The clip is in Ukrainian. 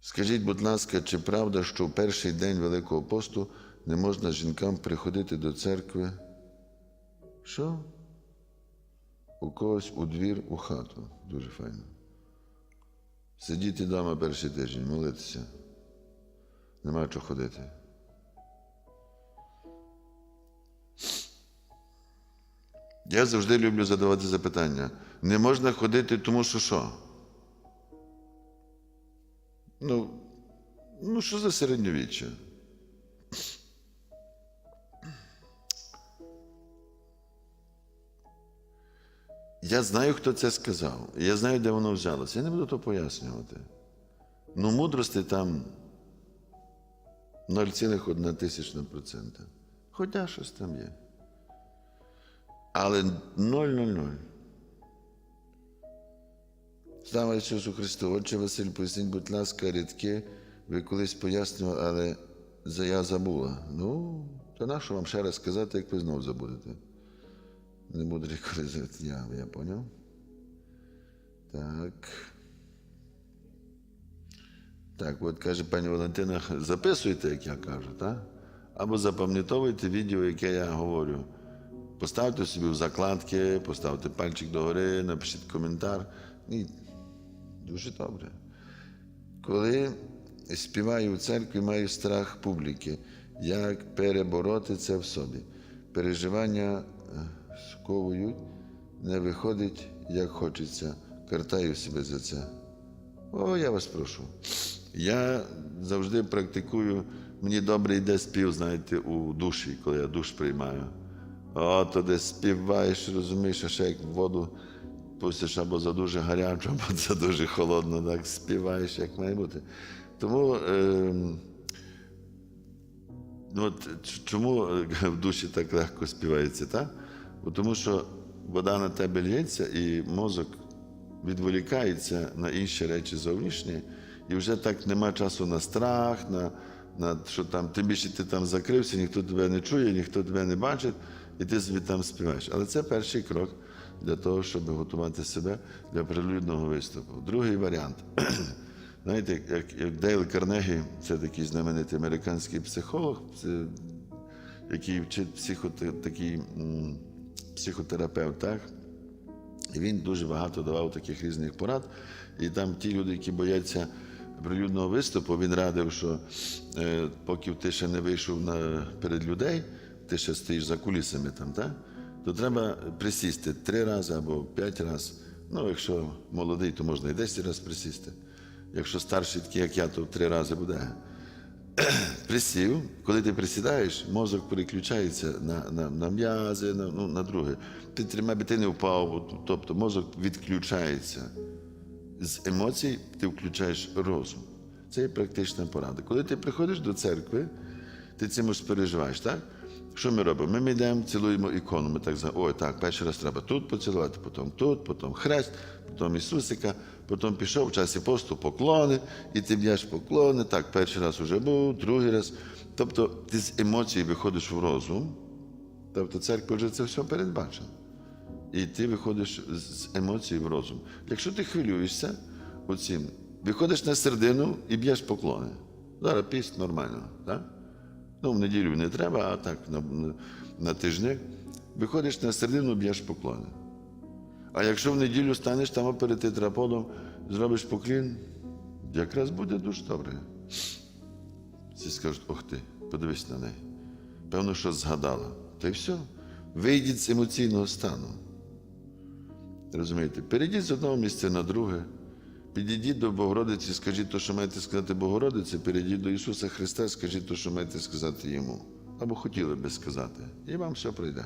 Скажіть, будь ласка, чи правда, що в перший день Великого посту не можна жінкам приходити до церкви? Що? У когось у двір, у хату. Дуже файно. Сидіти вдома перший тиждень, молитися. Нема чого ходити. Я завжди люблю задавати запитання. Не можна ходити, тому що що? Ну, ну що за середньовіччя? Я знаю, хто це сказав. Я знаю, де воно взялося. Я не буду то пояснювати. Ну, мудрості там 0,1 тисячна процента. Хоча щось там є. Але 0,00. Слава Ісусу Христу. Отче Василь, поясніть, будь ласка, рідки, ви колись пояснювали, але я забула. Ну, то нащо вам ще раз сказати, як ви знов забудете? Не буду рекоризувати. Я, я поняв. Так. Так, от каже пані Валентина, записуйте, як я кажу, так? Або запам'ятовуйте відео, яке я говорю. Поставте собі в закладки, поставте пальчик догори, напишіть коментар. І дуже добре. Коли співаю в церкві, маю страх публіки, як перебороти це в собі. Переживання е, сковують, не виходить, як хочеться. Картаю себе за це. О, я вас прошу. Я завжди практикую, мені добре йде спів, знаєте, у душі, коли я душ приймаю. О, то де співаєш, розумієш, а ще як воду пустиш або за дуже гарячу, або за дуже холодно, так співаєш, як має бути. Тому е, ну, от, чому е, в душі так легко співається, так? Бо тому що вода на тебе лється, і мозок відволікається на інші речі зовнішні, і вже так нема часу на страх, на, на що там, тим більше ти там закрився, ніхто тебе не чує, ніхто тебе не бачить, і ти собі там співаєш. Але це перший крок для того, щоб готувати себе для прилюдного виступу. Другий варіант. Знаєте, як, як Дейл Карнегі, це такий знаменитий американський психолог, який вчить психоте, такий психотерапевт, так? І він дуже багато давав таких різних порад. І там ті люди, які бояться прилюдного виступу, він радив, що е, поки ти ще не вийшов на, перед людей, ти ще стоїш за кулісами там, так? То треба присісти три рази або п'ять разів. Ну, якщо молодий, то можна і десять разів присісти. Якщо старший, такий, як я, то три рази буде. Присів, коли ти присідаєш, мозок переключається на, на, на м'язи, на, ну, на друге. Ти тримай, би ти не впав, тобто мозок відключається. З емоцій ти включаєш розум. Це є практична порада. Коли ти приходиш до церкви, ти цим переживаєш, так? Що ми робимо? Ми йдемо, цілуємо ікону. Ми так за ой, так, перший раз треба тут поцілувати, потім тут, потім хрест, потім Ісусика, потім пішов в часі посту поклони, і ти б'єш поклони. Так, перший раз вже був, другий раз. Тобто ти з емоцій виходиш в розум, тобто церква вже це все передбачила. І ти виходиш з емоцій в розум. Якщо ти хвилюєшся оцім, виходиш на середину і б'єш поклони. Зараз піст нормально, так? Ну, в неділю не треба, а так на, на, на. Виходиш на середину, б'єш поклони. А якщо в неділю станеш там перед тетраподом, зробиш поклін, якраз буде дуже добре. Всі скажуть, ох ти, подивись на неї. Певно, що згадала. Та й все. Вийдіть з емоційного стану. Розумієте, перейдіть з одного місця на друге. Підійдіть до Богородиці, скажіть те, що маєте сказати Богородиці, перейдіть до Ісуса Христа, скажіть те, що маєте сказати Йому. Або хотіли би сказати. І вам все прийде.